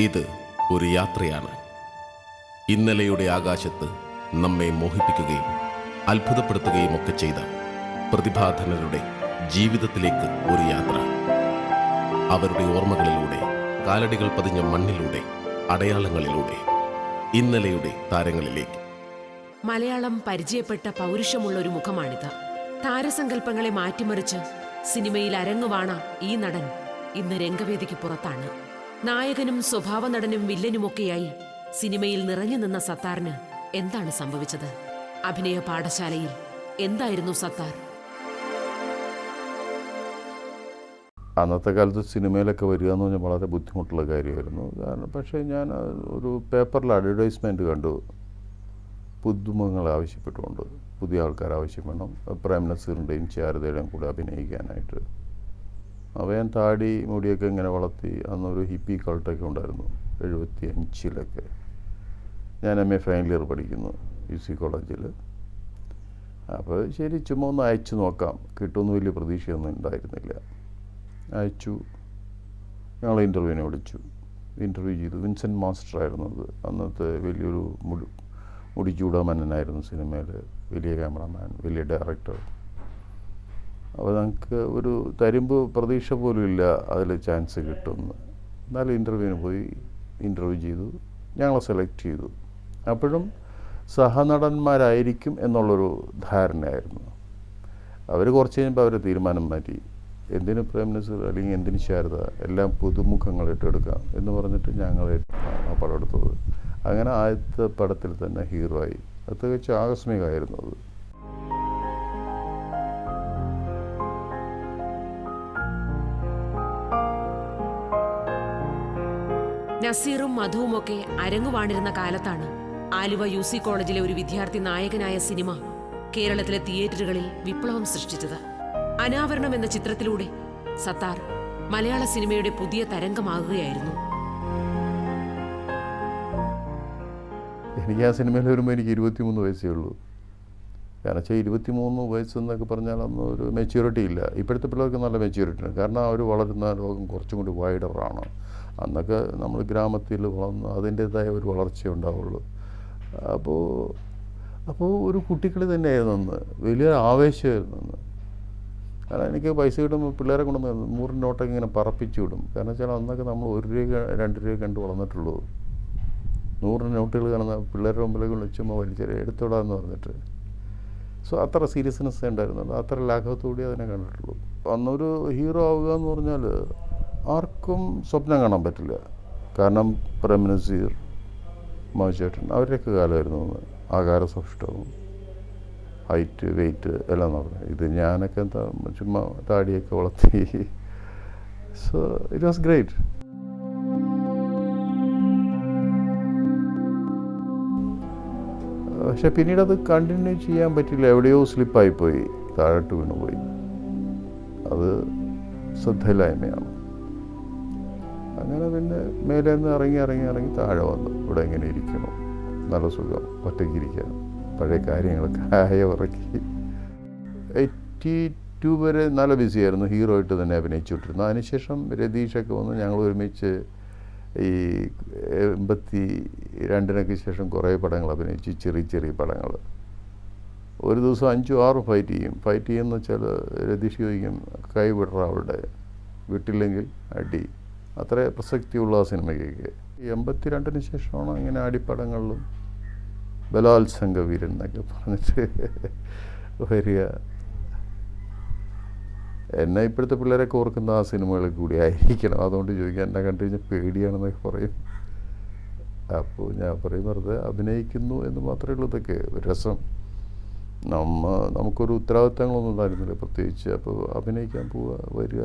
ഇത് ഒരു യാത്രയാണ്. ഇന്നലെയുടെ ആകാശത്ത് നമ്മെ മോഹിപ്പിക്കുകയും അത്ഭുതപ്പെടുത്തുകയും ഒക്കെ ചെയ്ത പ്രതിഭാധനരുടെ ജീവിതത്തിലേക്ക് ഒരു യാത്ര. അവരുടെ ഓർമ്മകളിലൂടെ കാലടികൾ പതിഞ്ഞ മണ്ണിലൂടെ അടയാളങ്ങളിലൂടെ ഇന്നലെയുടെ താരങ്ങളിലേക്ക്. മലയാളം പരിചയപ്പെട്ട പൗരുഷമുള്ള ഒരു മുഖമാണിത്. താരസങ്കല്പങ്ങളെ മാറ്റിമറിച്ച് സിനിമയിൽ അരങ്ങുവാണ ഈ നടൻ ഇന്ന് രംഗവേദിക്ക് പുറത്താണ്. നായകനും സ്വഭാവ നടനും വില്ലനുമൊക്കെയായി സിനിമയിൽ നിറഞ്ഞു നിന്ന സത്താറിന് എന്താണ് സംഭവിച്ചത്? അഭിനയ പാഠശാലയിൽ എന്തായിരുന്നു സത്താർ? അന്നത്തെ കാലത്ത് സിനിമയിലൊക്കെ വരിക എന്ന് പറഞ്ഞാൽ വളരെ ബുദ്ധിമുട്ടുള്ള കാര്യമായിരുന്നു. കാരണം പക്ഷേ ഞാൻ ഒരു പേപ്പറിൽ അഡ്വർടൈസ്മെന്റ് കണ്ടു. പുതുമുഖങ്ങൾ ആവശ്യപ്പെട്ടുകൊണ്ട് പുതിയ ആൾക്കാർ ആവശ്യം വേണം. പ്രേം നസീറിന്റെയും ശാരദയുടെയും കൂടെ അഭിനയിക്കാനായിട്ട്. ഞാൻ താടി മുടിയൊക്കെ ഇങ്ങനെ വളർത്തി അന്നൊരു ഹിപ്പി കൾട്ടൊക്കെ ഉണ്ടായിരുന്നു എഴുപത്തി അഞ്ചിലൊക്കെ ഞാൻ എം എ ഫൈനൽ ഇയർ പഠിക്കുന്നു യു സി കോളേജിൽ അപ്പോൾ ശരി ചുമ്മാ ഒന്ന് അയച്ചു നോക്കാം. കിട്ടുമെന്ന് വലിയ പ്രതീക്ഷയൊന്നും ഉണ്ടായിരുന്നില്ല. അയച്ചു. ഞങ്ങൾ ഇന്റർവ്യൂവിനെ വിളിച്ചു. ഇന്റർവ്യൂ ചെയ്തു. വിൻസെന്റ് മാസ്റ്റർ ആയിരുന്നു അത്. അന്നത്തെ വലിയൊരു മുടി മുടി മന്നനായിരുന്നു സിനിമയിൽ വലിയ ക്യാമറമാൻ വലിയ ഡയറക്ടർ അപ്പോൾ ഞങ്ങൾക്ക് ഒരു തരുമ്പ് പ്രതീക്ഷ പോലും ഇല്ല അതിൽ ചാൻസ് കിട്ടുമെന്ന്. എന്നാലും ഇന്റർവ്യൂവിന് പോയി ഇന്റർവ്യൂ ചെയ്തു. ഞങ്ങളെ സെലക്ട് ചെയ്തു. അപ്പോഴും സഹനടന്മാരായിരിക്കും എന്നുള്ളൊരു ധാരണയായിരുന്നു. അവർ കുറച്ച് കഴിഞ്ഞപ്പോൾ അവർ തീരുമാനം മാറ്റി. എന്തിന് പ്രേം നസീർ അല്ലെങ്കിൽ എന്തിന് ശാരദ? എല്ലാം പുതുമുഖങ്ങൾ ഏറ്റെടുക്കാം എന്ന് പറഞ്ഞിട്ട് ഞങ്ങൾ ആ പടം എടുത്തത്. അങ്ങനെ ആദ്യത്തെ പടത്തിൽ തന്നെ ഹീറോ ആയി. അത് തികച്ചും ആകസ്മികമായിരുന്നു അത്. നസീറും മധുവുമൊക്കെ അരങ്ങുവാണിരുന്ന കാലത്താണ് ആലുവ യു സി കോളേജിലെ ഒരു വിദ്യാർത്ഥി നായകനായ സിനിമ കേരളത്തിലെ തിയേറ്ററുകളിൽ വിപ്ലവം സൃഷ്ടിച്ചത്. അനാവരണം എന്ന ചിത്രത്തിലൂടെ സത്താർ മലയാള സിനിമയുടെ പുതിയ തരംഗമാകുകയായിരുന്നു. എനിക്ക് ആ സിനിമയിൽ വരുമ്പോൾ എനിക്ക് ഇരുപത്തിമൂന്ന് വയസ്സേ ഉള്ളൂ. കാരണം വെച്ചാൽ ഇരുപത്തി മൂന്ന് വയസ്സെന്നൊക്കെ പറഞ്ഞാൽ അന്ന് ഒരു മെച്യൂരിറ്റി ഇല്ല. ഇപ്പോഴത്തെ പിള്ളേർക്ക് നല്ല മെച്യൂരിറ്റി ഉണ്ട്. കാരണം അവർ വളരുന്ന ലോകം കുറച്ചും കൂടി വൈഡറാണ് അന്നൊക്കെ നമ്മൾ ഗ്രാമത്തിൽ വളർന്ന് അതിന്റേതായ ഒരു വളർച്ച ഉണ്ടാവുള്ളൂ. അപ്പോൾ അപ്പോൾ ഒരു കുട്ടികൾ തന്നെയായിരുന്നു അന്ന്. വലിയൊരു ആവേശമായിരുന്നു അന്ന്. കാരണം എനിക്ക് പൈസ കിട്ടുമ്പോൾ പിള്ളേരെ കൊണ്ട് നൂറ് നോട്ടൊക്കെ ഇങ്ങനെ പറപ്പിച്ചു വിടും. കാരണം വെച്ചാൽ അന്നൊക്കെ നമ്മൾ ഒരു രൂപ രണ്ട് രൂപ കണ്ട് വളർന്നിട്ടുള്ളൂ. നൂറ് നോട്ടുകൾ കാണുന്ന പിള്ളേരുടെ മുമ്പിലേക്ക് വിളിച്ചുമ്പോൾ വലിച്ചെറിയ. എടുത്തോടാന്ന് പറഞ്ഞിട്ട്. സോ അത്ര സീരിയസ്നെസ് ഉണ്ടായിരുന്നുള്ളൂ അത്ര ലാഘവത്തോടെ അതിനെ കണ്ടിട്ടുള്ളൂ. അന്നൊരു ഹീറോ ആവുക എന്ന് പറഞ്ഞാൽ ആർക്കും സ്വപ്നം കാണാൻ പറ്റില്ല. കാരണം പ്രേം നസീർ മോചേട്ടൻ അവരുടെയൊക്കെ കാലമായിരുന്നു ആകാര സൗഷ്ടവും ഹൈറ്റ് വെയിറ്റ് എല്ലാം പറഞ്ഞു. ഇത് ഞാനൊക്കെ എന്താ ചുമ്മാ താടിയൊക്കെ വളർത്തി. സോ ഇറ്റ് വാസ് ഗ്രേറ്റ് പക്ഷെ പിന്നീട് അത് കണ്ടിന്യൂ ചെയ്യാൻ പറ്റില്ല. എവിടെയോ സ്ലിപ്പായിപ്പോയി. താഴോട്ട് വീണുപോയി. അത് ശ്രദ്ധയില്ലായ്മയാണ്. അങ്ങനെ പിന്നെ മേലെ നിന്ന് ഇറങ്ങി ഇറങ്ങി ഇറങ്ങി താഴെ വന്നു. ഇവിടെ എങ്ങനെ ഇരിക്കണം. നല്ല സുഖം. ഒറ്റയ്ക്ക് ഇരിക്കാൻ പഴയ കാര്യങ്ങളൊക്കെ ആയ ഉറക്കി. എയ്റ്റി ടു വരെ നല്ല ബിസിയായിരുന്നു ഹീറോ ആയിട്ട് തന്നെ അഭിനയിച്ചുകൊണ്ടിരുന്നു. അതിനുശേഷം രതീഷൊക്കെ വന്ന്. ഞങ്ങൾ ഒരുമിച്ച് ഈ എൺപത്തി രണ്ടിനൊക്കെ ശേഷം കുറേ പടങ്ങൾ അഭിനയിച്ചു ചെറിയ ചെറിയ പടങ്ങൾ. ഒരു ദിവസം അഞ്ചും ആറും ഫൈറ്റ് ചെയ്യും. ഫൈറ്റ് ചെയ്യുമെന്ന് വെച്ചാൽ രതീഷ് ചോദിക്കും കൈ വിടറ അവളുടെ വിട്ടില്ലെങ്കിൽ അടി. അത്ര പ്രസക്തിയുള്ള ആ സിനിമയ്ക്കൊക്കെ. എൺപത്തി രണ്ടിന് ശേഷമാണ് ഇങ്ങനെ അടിപ്പടങ്ങളിലും ബലാത്സംഗ വീരൻ എന്നൊക്കെ പറഞ്ഞിട്ട് വരിക. എന്നെ ഇപ്പോഴത്തെ പിള്ളേരൊക്കെ ഓർക്കുന്ന ആ സിനിമകളിൽ കൂടി ആയിരിക്കണം. അതുകൊണ്ട് ചോദിക്കാൻ എന്നെ കണ്ടു കഴിഞ്ഞാൽ പേടിയാണെന്നൊക്കെ പറയും. അപ്പോൾ ഞാൻ പറയും വെറുതെ അഭിനയിക്കുന്നു എന്ന് മാത്രമേ ഉള്ളൂ ഇതൊക്കെ. രസം. നമ്മ നമുക്കൊരു ഉത്തരവാദിത്തങ്ങളൊന്നും ഉണ്ടായിരുന്നില്ല പ്രത്യേകിച്ച്. അപ്പോൾ അഭിനയിക്കാൻ പോവുക വരിക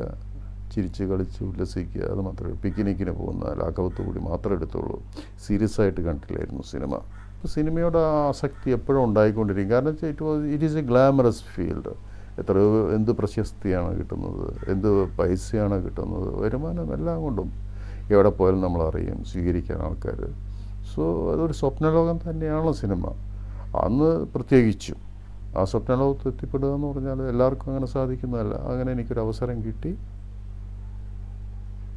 ചിരിച്ച് കളിച്ച് ഉല്ലസിക്കുക അത് മാത്രമേ പിക്നിക്കിന് പോകുന്ന ലാഘവത്ത് കൂടി മാത്രമേ എടുത്തുള്ളൂ. സീരിയസ് ആയിട്ട് കണ്ടില്ലായിരുന്നു സിനിമ. അപ്പോൾ സിനിമയോട് ആസക്തി എപ്പോഴും ഉണ്ടായിക്കൊണ്ടിരിക്കും. കാരണം it was it is a glamorous field. എത്രയോ എന്ത് പ്രശസ്തിയാണ് കിട്ടുന്നത് എന്ത് പൈസയാണ് കിട്ടുന്നത് വരുമാനം എല്ലാം കൊണ്ടും എവിടെ പോയാലും നമ്മൾ അറിയും സ്വീകരിക്കാൻ ആൾക്കാർ സോ അതൊരു സ്വപ്നലോകം തന്നെയാണ് സിനിമ. അന്ന് പ്രത്യേകിച്ചും ആ സ്വപ്നലോകത്ത് എത്തിപ്പെടുക എന്ന് പറഞ്ഞാൽ എല്ലാവർക്കും അങ്ങനെ സാധിക്കുന്നതല്ല. അങ്ങനെ എനിക്കൊരു അവസരം കിട്ടി.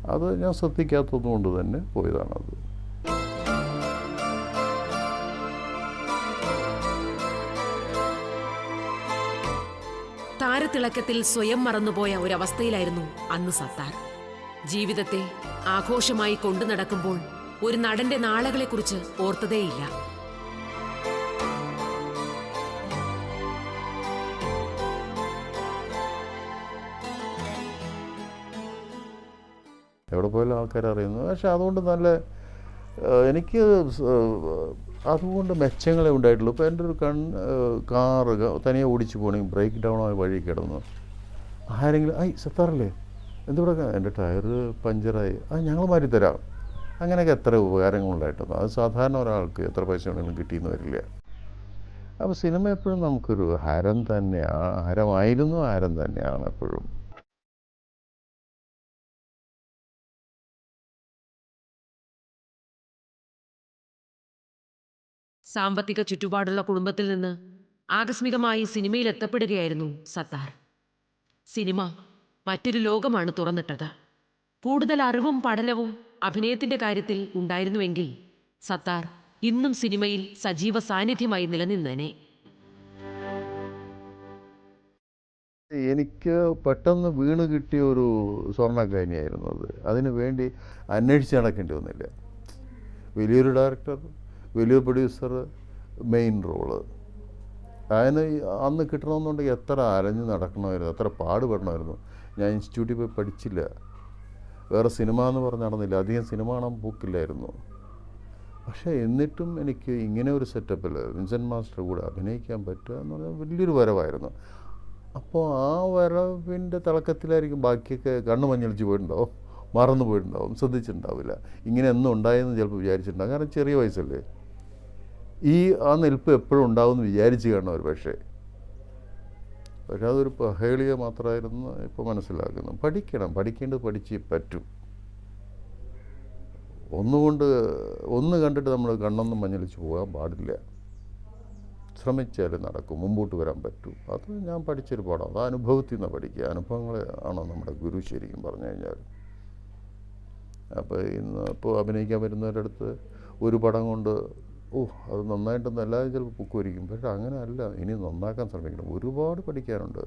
അത് ഞാൻ ശ്രദ്ധിക്കാത്തത് കൊണ്ട് തന്നെ പോയതാണത്. താരത്തിളക്കത്തിൽ സ്വയം മറന്നുപോയ ഒരവസ്ഥയിലായിരുന്നു അന്ന് സത്താർ. ജീവിതത്തെ ആഘോഷമായി കൊണ്ടു നടക്കുമ്പോൾ ഒരു നടന്റെ നാളകളെക്കുറിച്ച് ഓർത്തതേയില്ല. എവിടെ പോയാലും ആൾക്കാർ അറിയുന്നു പക്ഷെ അതുകൊണ്ട് നല്ല എനിക്ക് അതുകൊണ്ട് മെച്ചങ്ങളെ ഉണ്ടായിട്ടുള്ളൂ. ഇപ്പോൾ എന്റെ ഒരു കൺ കാറ് തനിയെ ഓടിച്ചു പോകണമെങ്കിൽ ബ്രേക്ക് ഡൗൺ ആയി വഴി കിടന്നു. ആരെങ്കിലും ഐ സത്താറല്ലേ? എന്തുകൂടെ എന്റെ ടയർ പഞ്ചറായി. ആ ഞങ്ങൾ മാറ്റി തരാം അങ്ങനെയൊക്കെ എത്ര ഉപകാരങ്ങളുണ്ടായിട്ടുണ്ട്. അത് സാധാരണ ഒരാൾക്ക് എത്ര പൈസ വേണമെങ്കിലും കിട്ടിയെന്ന് വരില്ല. അപ്പോൾ സിനിമ എപ്പോഴും നമുക്കൊരു ഹരം തന്നെയാണ് ഹരമായിരുന്നു ഹരം തന്നെയാണ് എപ്പോഴും. സാമ്പത്തിക ചുറ്റുപാടുള്ള കുടുംബത്തിൽ നിന്ന് ആകസ്മികമായി സിനിമയിൽ എത്തപ്പെടുകയായിരുന്നു സത്താർ. സിനിമ മറ്റൊരു ലോകമാണ് തുറന്നിട്ടത്. കൂടുതൽ അറിവും പഠനവും അഭിനയത്തിന്റെ കാര്യത്തിൽ ഉണ്ടായിരുന്നുവെങ്കിൽ സത്താർ ഇന്നും സിനിമയിൽ സജീവ സാന്നിധ്യമായി നിലനിന്നേനെ. എനിക്ക് പെട്ടെന്ന് വീണ് കിട്ടിയ ഒരു സ്വർണക്കാനിയായിരുന്നു അത്. അതിന് വേണ്ടി അന്വേഷിച്ച് നടക്കേണ്ടി വന്നില്ല. വലിയൊരു ഡയറക്ടർ. വലിയൊരു പ്രൊഡ്യൂസർ മെയിൻ റോൾ അതിന് അന്ന് കിട്ടണമെന്നുണ്ടെങ്കിൽ എത്ര അലഞ്ഞ് നടക്കണമായിരുന്നു എത്ര പാടുപെടണമായിരുന്നു. ഞാൻ ഇൻസ്റ്റിറ്റ്യൂട്ടിൽ പോയി പഠിച്ചില്ല. വേറെ സിനിമ എന്ന് പറഞ്ഞ് നടന്നില്ല. അധികം സിനിമ കാണാൻ പോക്കില്ലായിരുന്നു. പക്ഷേ എന്നിട്ടും എനിക്ക് ഇങ്ങനെ ഒരു സെറ്റപ്പിൽ വിൻസെന്റ് മാസ്റ്റർ കൂടെ അഭിനയിക്കാൻ പറ്റുക എന്ന് പറഞ്ഞാൽ വലിയൊരു വരവായിരുന്നു. അപ്പോൾ ആ വരവിന്റെ തിളക്കത്തിലായിരിക്കും ബാക്കിയൊക്കെ കണ്ണ് മഞ്ഞളിച്ച് പോയിട്ടുണ്ടാവും മറന്നു പോയിട്ടുണ്ടാവും. ശ്രദ്ധിച്ചിട്ടുണ്ടാവില്ല. ഇങ്ങനെ എന്നും ഉണ്ടായെന്ന് ചിലപ്പോൾ വിചാരിച്ചിട്ടുണ്ടാവും. കാരണം ചെറിയ വയസ്സല്ലേ? ഈ ആ നിൽപ്പ് എപ്പോഴും ഉണ്ടാവുമെന്ന് വിചാരിച്ച് കാണണം ഒരു പക്ഷേ പക്ഷെ അതൊരു പഹേളിയ മാത്രമായിരുന്നു ഇപ്പോൾ മനസ്സിലാക്കുന്നു പഠിക്കണം. പഠിക്കേണ്ടത് പഠിച്ച് പറ്റും. ഒന്നുകൊണ്ട് ഒന്ന് കണ്ടിട്ട് നമ്മൾ കണ്ണൊന്നും മഞ്ഞളിച്ച് പോകാൻ പാടില്ല. ശ്രമിച്ചാൽ നടക്കും. മുമ്പോട്ട് വരാൻ പറ്റും. അത് ഞാൻ പഠിച്ചൊരു പാഠം. അത് അനുഭവത്തിൽ നിന്ന് പഠിക്കുക. അനുഭവങ്ങൾ ആണോ നമ്മുടെ ഗുരു ശരിക്കും പറഞ്ഞു കഴിഞ്ഞാൽ. അപ്പോൾ ഇന്ന് ഇപ്പോൾ അഭിനയിക്കാൻ വരുന്നവരുടെ അടുത്ത് ഒരു പടം കൊണ്ട് ഓ അത് നന്നായിട്ടൊന്നും എല്ലാവരും ചിലപ്പോൾ പൊക്കുമായിരിക്കും പക്ഷെ അങ്ങനെ അല്ല ഇനി നന്നാക്കാൻ ശ്രമിക്കണം. ഒരുപാട് പഠിക്കാനുണ്ട്.